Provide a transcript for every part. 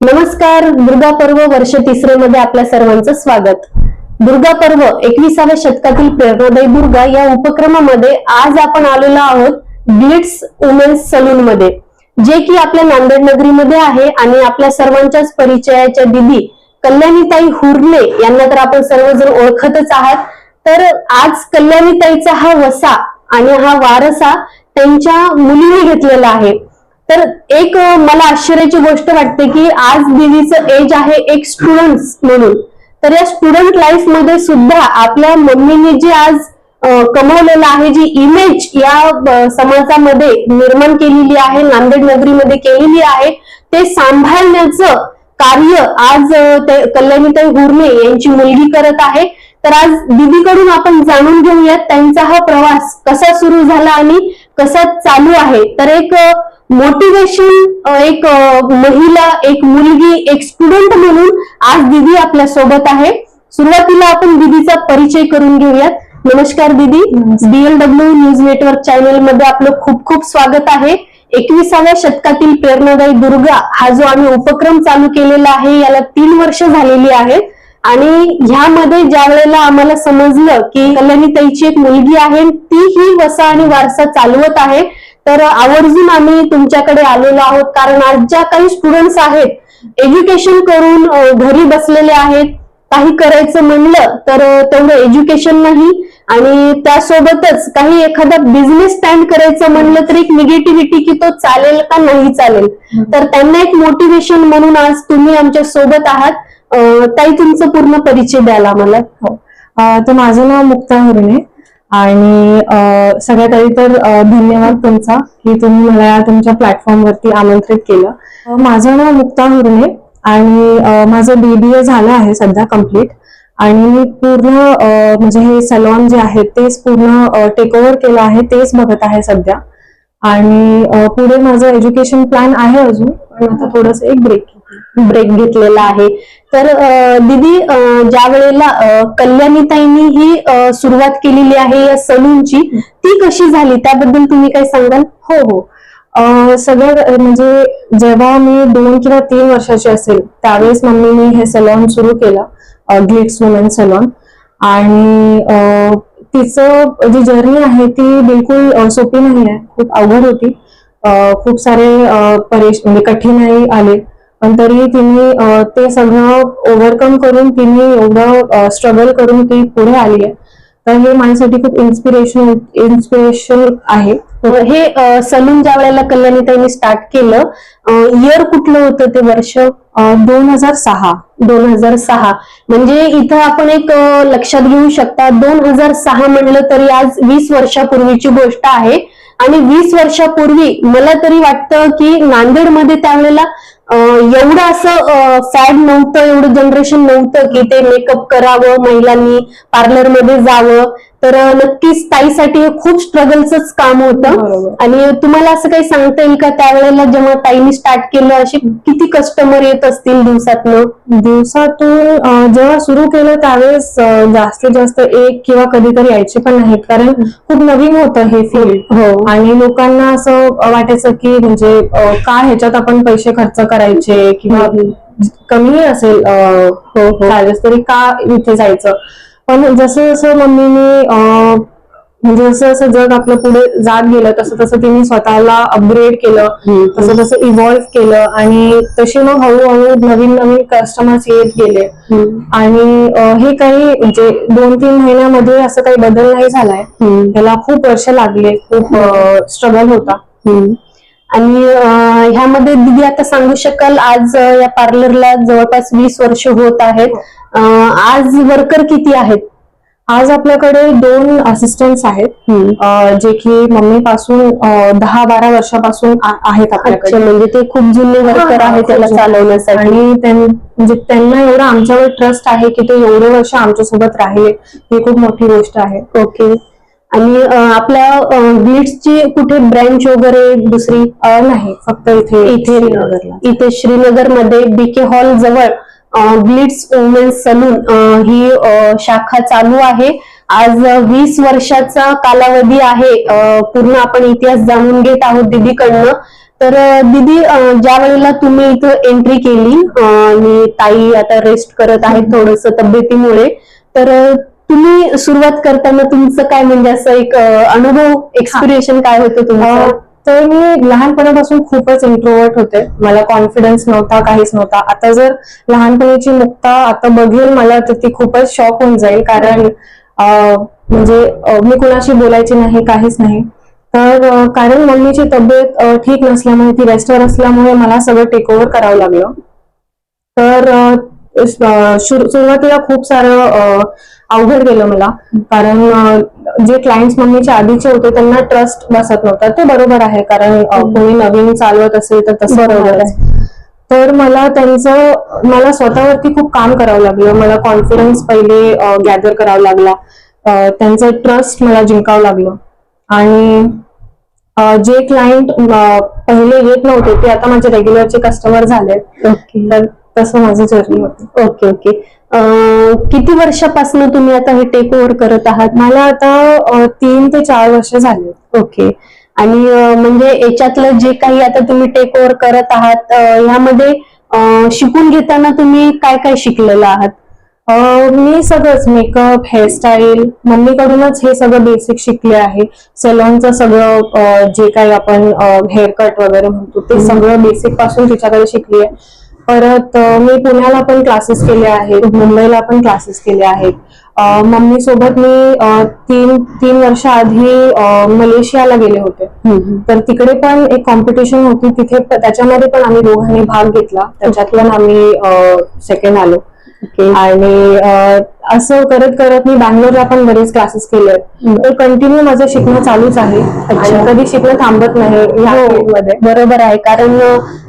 नमस्कार दुर्गा पर्व वर्ष तिसरे मध्ये आपल्या सर्वांचं स्वागत. दुर्गा पर्व एकविसाव्या शतकातील प्रेरणादायी दुर्गा या उपक्रमामध्ये आज आपण आलेलो आहोत ग्लिट्स वुमेन्स सलून मध्ये जे की आपल्या नांदेड नगरीमध्ये आहे आणि आपल्या सर्वांच्याच परिचयाच्या दिदी कल्याणीताई हुर्ले यांना तर आपण सर्वजण ओळखतच आहात. तर आज कल्याणीताईचा हा वसा आणि हा वारसा त्यांच्या मुलीने घेतलेला आहे. तर एक मला आश्चर्याची गोष्ट वाटते की आज दिदीचं एज आहे एक स्टुडंट म्हणून. तर या स्टुडंट लाईफमध्ये सुद्धा आपल्या मम्मीने जे आज कमवलेलं आहे जी इमेज या समाजामध्ये निर्माण केलेली आहे नांदेड नगरीमध्ये केलेली आहे ते सांभाळण्याचं कार्य आज कल्याणीताई हुर्मे यांची मुलगी करत आहे. तर आज दिदीकडून आपण जाणून घेऊयात त्यांचा हा प्रवास कसा सुरू झाला आणि कसा चालू आहे. तर एक मोटिवेशन एक महिला एक मुलगी एक स्टुडंट म्हणून आज दीदी आपल्यासोबत आहे. सुरुवातीला आपण दिदीचा परिचय करून घेऊयात. नमस्कार दीदी. बीएलडब्ल्यू न्यूज नेटवर्क चॅनलमध्ये आपलं खूप खूप स्वागत आहे. एकविसाव्या शतकातील प्रेरणादायी दुर्गा हा जो आम्ही उपक्रम चालू केलेला आहे याला तीन वर्ष झालेली आहेत आणि ह्यामध्ये ज्या वेळेला आम्हाला समजलं की कल्याणीताईची एक मुलगी आहे ती ही वसा आणि वारसा चालवत आहे. तर आवर्जून आम्ही तुमच्याकडे आलेलो आहोत. कारण आज ज्या काही स्टुडंट्स आहेत एज्युकेशन करून घरी बसलेले आहेत काही करायचं म्हणलं तर तेवढं एज्युकेशन नाही. आणि त्यासोबतच काही एखादा बिझनेस स्टँड करायचं म्हणलं तर एक निगेटिव्हिटी की तो चालेल का नाही चालेल. तर त्यांना एक मोटिवेशन म्हणून आज तुम्ही आमच्यासोबत आहात. ताई तुमचं पूर्ण परिचय द्याल आम्हाला. हो. तर माझं नाव मुक्ता हिरणे. आणि सगळ्यात आधी तर धन्यवाद तुमचा की तुम्ही मला तुमच्या तुमच्या प्लॅटफॉर्मवरती आमंत्रित केलं. माझं नाव मुक्ता हुरणे आणि माझं बीबीए झालं आहे सध्या कंप्लीट आणि मी पूर्ण म्हणजे हे सलॉन जे आहे तेच पूर्ण टेक ओव्हर केलं आहे तेच बघत आहे सध्या. आणि पुढे माझं एज्युकेशन प्लॅन आहे अजून. आपण आता थोडस एक ब्रेक ब्रेक घेतलेला आहे. तर दीदी ज्या वेळेला कल्याणीताईंनी ही सुरुवात केलेली आहे या सलूनची ती कशी झाली? त्याबद्दल तुम्ही काय सांगाल? हो हो. सगळं म्हणजे जेव्हा मी दोन किंवा तीन वर्षाची असेल त्यावेळेस मम्मीने हे सलॉन सुरू केलं ग्लिट्स वुमेन सलॉन. आणि तिचं जी जर्नी आहे ती बिलकुल सोपी नाही आहे. खूप अवघड होती. खूप सारे परेश म्हणजे कठीणाई आले. पण तरी तिने ते सगळं ओव्हरकम करून तिने एवढं स्ट्रगल करून ती पुढे आली आहे. तर हे माझ्यासाठी खूप इन्स्पिरेशन इन्स्पिरेशन आहे. हे अ, सलून ज्या वेळेला कल्याणीताईंनी स्टार्ट केलं इयर कुठलं होतं ते वर्ष? दोन हजार सहा. दोन हजार सहा. म्हणजे इथं आपण एक लक्षात घेऊ शकता दोन हजार सहा म्हणलं तरी आज वीस वर्षापूर्वीची गोष्ट आहे. आणि वीस वर्षापूर्वी मला तरी वाटतं की नांदेडमध्ये त्यावेळेला एवढं असं फॅड नव्हतं एवढं जनरेशन नव्हतं की ते मेकअप करावं महिलांनी पार्लरमध्ये जावं. तर नक्कीच ताईसाठी हे खूप स्ट्रगलच काम होतं. आणि तुम्हाला असं काही सांगता येईल का? त्यावेळेला जेव्हा ताईने स्टार्ट केलं असे किती कस्टमर येत असतील दिवसातनं? दिवसातून जेव्हा सुरू केलं त्यावेळेस जास्तीत जास्त एक किंवा कधीतरी यायचे पण नाहीत कारण खूप नवीन होतं हे फील्ड हो. आणि लोकांना असं वाटायचं की म्हणजे अं, का ह्याच्यात आपण पैसे खर्च करायचे किंवा कमी असेल हो, चार्जेस तरी का इथे जायचं? पण जसं जसं मम्मीने म्हणजे जसं जसं जग आपलं पुढे जात गेलं तसं तसं तिने स्वतःला अपग्रेड केलं तसं तसं इव्हॉल्व्ह केलं आणि तसे मग हळूहळू नवीन नवीन कस्टमर्स येत गेले. आणि हे काही म्हणजे दोन तीन महिन्यामध्ये असं काही बदल नाही झालाय. त्याला खूप वर्ष लागले खूप स्ट्रगल होता. आणि ह्यामध्ये दिदी आता सांगू शकाल आज या पार्लरला जवळपास वीस वर्ष होत आहेत. आज वर्कर किती आहेत? आज आपल्याकडे दोन असिस्टंट्स आहेत. जे की मम्मी पासून दहा बारा वर्षापासून आहेत आपल्याकडे. म्हणजे ते खूप जुने वर्कर आहेत त्याला. चालवण्यासाठी. आणि म्हणजे त्यांना एवढं आमच्यावर ट्रस्ट आहे की ते एवढे वर्ष आमच्यासोबत राहिले. ही खूप मोठी गोष्ट आहे. ओके. आणि आपल्या ग्लिट्सची कुठे ब्रँच वगैरे दुसरी नाही. फक्त इथे इथे. इथे श्रीनगरमध्ये बीके हॉल जवळ ग्लिट्स वुमेन्स सलून ही शाखा चालू आहे. आज वीस वर्षाचा कालावधी आहे. पूर्ण आपण इतिहास जाणून घेत आहोत दीदीकडनं. तर दीदी ज्या वेळेला तुम्ही इथं एंट्री केली आणि ताई आता रेस्ट करत आहेत थोडस तब्येतीमुळे तर तुम्ही सुरुवात करताना तुमचं काय म्हणजे असं एक अनुभव एक्सपिरियन्स काय होतं तुमचं? तर मी लहानपणापासून खूपच इंट्रोवर्ट होते. मला कॉन्फिडन्स नव्हता काहीच नव्हता. आता जर लहानपणीची मुक्ता आता बघेल मला तर ती खूपच शॉक होऊन जाईल. कारण म्हणजे मी कुणाशी बोलायची नाही काहीच नाही. तर कारण मम्मीची तब्येत ठीक नसल्यामुळे ती रेस्टवर असल्यामुळे मला सगळं टेक ओव्हर करावं लागलं. तर सुरुवातीला खूप सारं अवघड गेलं मला. कारण जे क्लायंट्स मम्मीच्या आधीचे होते त्यांना ट्रस्ट बसत नव्हता. ते बरोबर आहे. कारण कोणी नवीन चालवत असेल तर तसं बरोबर होणारच. तर मला त्यांचं मला स्वतःवरती खूप काम करावं लागलं. मला कॉन्फिडन्स पहिले गॅदर करावा लागला. त्यांचं ट्रस्ट मला जिंकावं लागलं. आणि जे क्लायंट पहिले येत नव्हते ते आता माझे रेग्युलरचे कस्टमर झाले तर तसं माझं जर्नी होतं. ओके ओके किती वर्षापासून तुम्ही आता हे टेक ओव्हर करत आहात? मला आता तीन ते चार वर्ष झाले. ओके आणि म्हणजे याच्यातलं जे काही आता तुम्ही टेक ओव्हर करत आहात ह्यामध्ये शिकून घेताना तुम्ही काय काय शिकलेलं आहात? मी सगळंच मेकअप हेअरस्टाईल मम्मीकडूनच हे सगळं बेसिक शिकले आहे. सलॉनचं सगळं जे काही आपण हेअरकट वगैरे म्हणतो ते. सगळं बेसिकपासून तिच्याकडे शिकली आहे. परत मी पुण्याला पण क्लासेस केले आहेत मुंबईला पण क्लासेस केले आहेत. मम्मी सोबत मी तीन तीन वर्ष आधी मलेशियाला गेले होते. तर तिकडे पण एक कॉम्पिटिशन होती तिथे त्याच्यामध्ये पण आम्ही दोघांनी भाग घेतला. त्याच्यात पण आम्ही सेकंड आलो. आणि असं करत करत मी बँगलोरला पण बरेच क्लासेस केले. तर कंटिन्यू माझं शिकणं चालूच आहे. आणि कधी शिकणं थांबत नाही. या हो, बरोबर आहे. कारण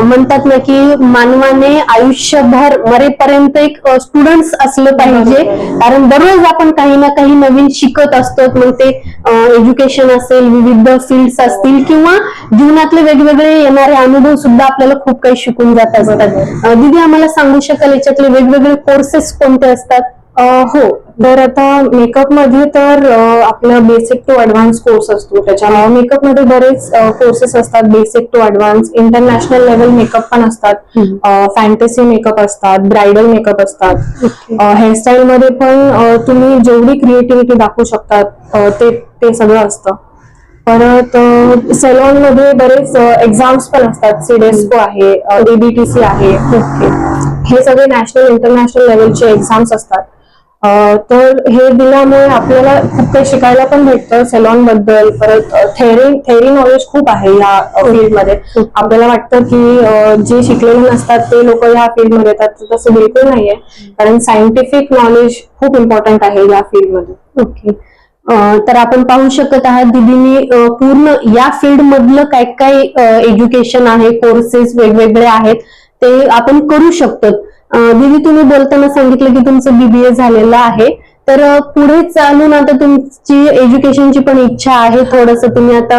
म्हणतात ना की मानवाने आयुष्यभर मरेपर्यंत एक स्टुडंट असलं पाहिजे. कारण दररोज आपण काही ना काही नवीन शिकत असतो. मग ते एज्युकेशन असेल विविध फील्ड्स असतील किंवा जीवनातले वेगवेगळे येणारे अनुभव सुद्धा आपल्याला खूप काही शिकून जात असतात. दीदी आम्हाला सांगू शकाल याच्यातले वेगवेगळे कोर्सेस कोणते असतात? हो. तर आता मेकअपमध्ये तर आपलं बेसिक टू ऍडव्हान्स कोर्स असतो. त्याच्या मेकअपमध्ये बरेच कोर्सेस असतात. Basic to advance international level makeup पण असतात. फॅन्टसी मेकअप असतात ब्रायडल मेकअप असतात. हेअरस्टाईल मध्ये पण तुम्ही जेवढी क्रिएटिव्हिटी दाखवू शकतात ते ते सगळं असतं. परत सेलॉनमध्ये बरेच एक्झाम्स पण असतात. सीडेस्को आहे एबीटीसी आहे. हे सगळे नॅशनल इंटरनॅशनल लेवलचे एक्झाम्स असतात. तर हे दिल्यामुळे आपल्याला खूप काही शिकायला पण भेटतं. सेलॉनबद्दल परत थेरी थेरी नॉलेज खूप आहे या फील्डमध्ये. आपल्याला वाटतं की जे शिकलेले नसतात ते लोक या फील्डमध्ये येतात. तसं बिलकुल नाहीये. कारण सायंटिफिक नॉलेज खूप इम्पॉर्टंट आहे या फील्डमध्ये. ओके. तर आपण पाहू शकत आहात दिदींनी पूर्ण या फील्डमधलं काय काय एज्युकेशन आहे कोर्सेस वेगवेगळे आहेत ते आपण करू शकतो. दीदी तुम्ही बोलताना सांगितलं की तुमचं बीबीए झालेलं आहे. तर पुढे चालून आता तुमची एज्युकेशनची पण इच्छा आहे थोडस. तुम्ही आता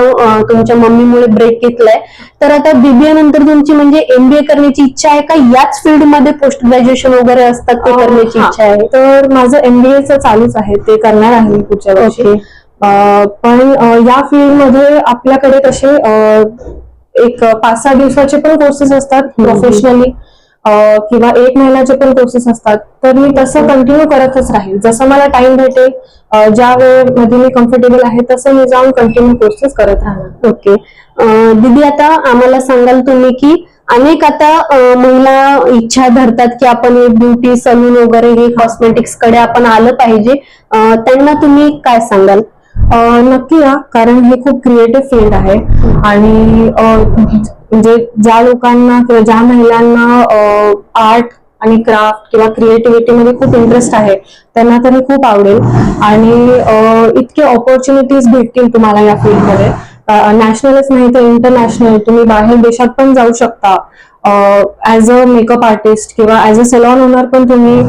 तुमच्या मम्मीमुळे ब्रेक घेतलाय. तर आता बीबीए नंतर तुमची म्हणजे एमबीए करण्याची इच्छा आहे का? याच फील्डमध्ये पोस्ट ग्रॅज्युएशन वगैरे असतात ते करण्याची. इच्छा आहे? तर माझं एमबीएचं चालूच आहे. ते करणार आहे मी पुढच्या वर्षी. पण या फील्डमध्ये आपल्याकडे कसे अं, एक पाच सहा दिवसाचे पण कोर्सेस असतात. प्रोफेशनली किंवा एक महिन्याचे पण कोर्सेस असतात तर मी तसं कंटिन्यू करतच राहील. जसं मला टाइम भेटेल ज्या वेळेमध्ये मी कम्फर्टेबल आहे तसं मी जाऊन कंटिन्यू कोर्सेस करत राहणार. ओके. दीदी आता आम्हाला सांगाल तुम्ही की अनेक आता महिला इच्छा धरतात की आपण ब्युटी सलून वगैरे हे कॉस्मेटिक्सकडे आपण आलं पाहिजे. त्यांना तुम्ही काय सांगाल? नक्की या कारण हे खूप क्रिएटिव्ह फील्ड आहे. आणि म्हणजे ज्या लोकांना किंवा ज्या महिलांना आर्ट आणि क्राफ्ट किंवा क्रिएटिव्हिटी मध्ये खूप इंटरेस्ट आहे त्यांना तर हे खूप आवडेल. आणि इतके ऑपॉर्च्युनिटीज भेटतील तुम्हाला या फील्डमध्ये नॅशनलच नाही तर इंटरनॅशनल तुम्ही बाहेर देशात पण जाऊ शकता. ऍज अ मेकअप आर्टिस्ट किंवा ऍज अ सलॉन ओनर पण तुम्ही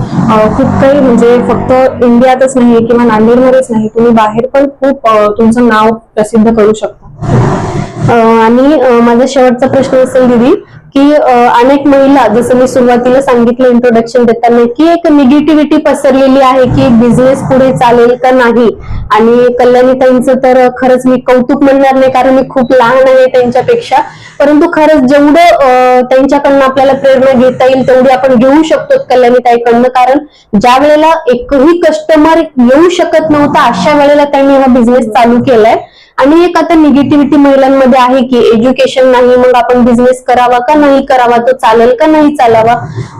खूप काही म्हणजे फक्त इंडियातच नाही किंवा नांदेडमध्येच नाही तुम्ही बाहेर पण खूप तुमचं नाव प्रसिद्ध करू शकता. आणि माझा शेवटचा प्रश्न असेल दीदी की अनेक महिला जसं मी सुरुवातीला सांगितलं इंट्रोडक्शन देताना की एक निगेटिव्हिटी पसरलेली आहे की बिझनेस पुढे चालेल का नाही? आणि कल्याणीताईंचं तर खरंच मी कौतुक म्हणणार नाही कारण मी खूप लहान आहे त्यांच्यापेक्षा. परंतु खरंच जेवढं त्यांच्याकडनं आपल्याला प्रेरणा घेता येईल तेवढी आपण घेऊ शकतो कल्याणीताईकडनं कारण ज्या वेळेला एकही कस्टमर येऊ शकत नव्हता अशा वेळेला त्यांनी हा बिझनेस चालू केलाय. आणि एक आता निगेटिव्हिटी महिलांमध्ये आहे की एज्युकेशन नाही मग आपण बिझनेस करावा का नाही करावा तो चालेल का नाही चालावा?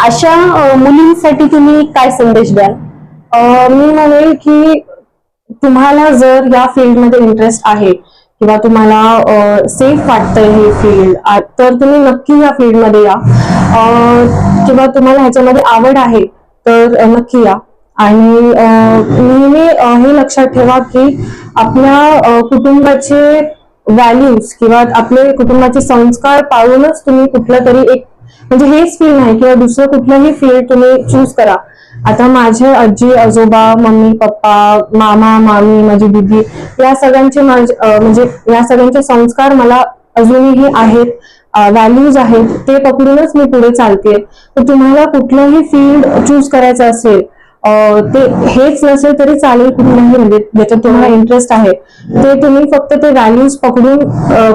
अशा मुलींसाठी तुम्ही काय संदेश द्याल? मी म्हणेल की तुम्हाला जर या फील्डमध्ये इंटरेस्ट आहे किंवा तुम्हाला सेफ वाटतंय हे फील्ड तर तुम्ही नक्की या फील्डमध्ये या. किंवा तुम्हाला ह्याच्यामध्ये आवड आहे तर नक्की या. आणि नेहमी हे लक्षात ठेवा की आपल्या कुटुंबाचे व्हॅल्यूज किंवा आपले कुटुंबाचे संस्कार पाळूनच तुम्ही कुठलं तरी एक म्हणजे हेच फील्ड नाही किंवा दुसरं कुठलंही फील्ड तुम्ही चूज करा. आता माझे आजी आजोबा मम्मी पप्पा मामा मामी माझी दिदी या सगळ्यांचे म्हणजे या सगळ्यांचे संस्कार मला अजूनही आहेत व्हॅल्यूज आहेत ते पकडूनच मी पुढे चालते तर तुम्हाला कुठलंही फील्ड चूज करायचं असेल ते हेच नसेल तरी चालेल कुठलंही म्हणजे ज्याच्यात तुम्हाला इंटरेस्ट आहे ते तुम्ही फक्त ते व्हॅल्यूज पकडून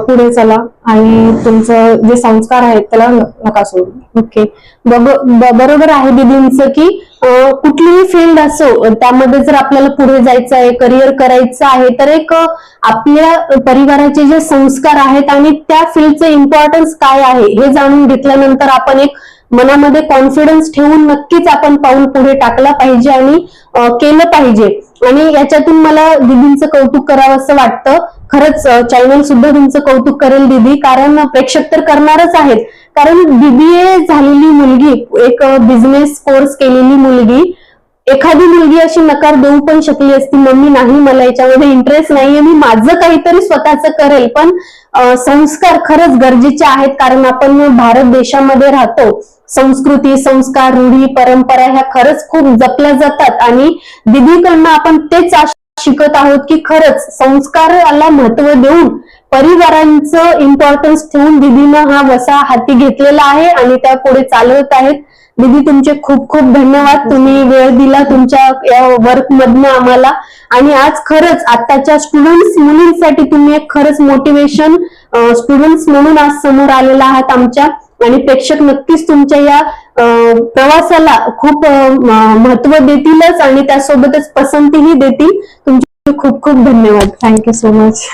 पुढे चला आणि तुमचं जे संस्कार आहेत त्याला नका सोडू. ओके ब- बरोबर आहे दीदींचं की कुठलीही फील्ड असो त्यामध्ये जर आपल्याला पुढे जायचं आहे करिअर करायचं आहे तर एक आपल्या परिवाराचे जे संस्कार आहेत आणि त्या फील्डचं इम्पॉर्टन्स काय आहे हे जाणून घेतल्यानंतर आपण एक मनामध्ये कॉन्फिडन्स ठेवून नक्कीच आपण पाऊल पुढे टाकला पाहिजे आणि केलं पाहिजे. आणि याच्यातून मला दिदींचं कौतुक करावं असं वाटतं. खरंच चॅनल सुद्धा तुमचं कौतुक करेल दिदी. कारण प्रेक्षक तर करणारच आहेत. कारण बीबीए झालेली मुलगी एक बिझनेस कोर्स केलेली मुलगी एखादी मुलगी अशी नकार देऊ पण शकली असती. मम्मी नाही मला याच्यामध्ये इंटरेस्ट नाहीये. मी माझं काहीतरी स्वतःच करेल. पण संस्कार खरंच गरजेचे आहेत. कारण आपण भारत देशामध्ये राहतो. संस्कृती संस्कार रूढी परंपरा ह्या खरंच खूप जपल्या जातात. आणि दिदीकडनं आपण तेच शिकत आहोत की खरंच संस्काराला महत्त्व देऊन परिवारांचं इम्पॉर्टन्स ठेवून दिदीनं हा वसा हाती घेतलेला आहे आणि त्या पुढे चालवत आहेत. दीदी तुमचे खूप खूप धन्यवाद. तुम्ही वेळ दिला तुमच्या या वर्क मधनं आम्हाला. आणि आज खरंच आताच्या स्टुडंट्स मुलींसाठी तुम्ही एक खरंच मोटिवेशन स्टुडंट्स म्हणून आज समोर आलेला आहात आमच्या. आणि प्रेक्षक नक्कीच तुमच्या या प्रवासाला खूप महत्त्व देतीलच आणि त्यासोबतच पसंतीही देतील. तुमचे खूप खूप धन्यवाद. Thank you so much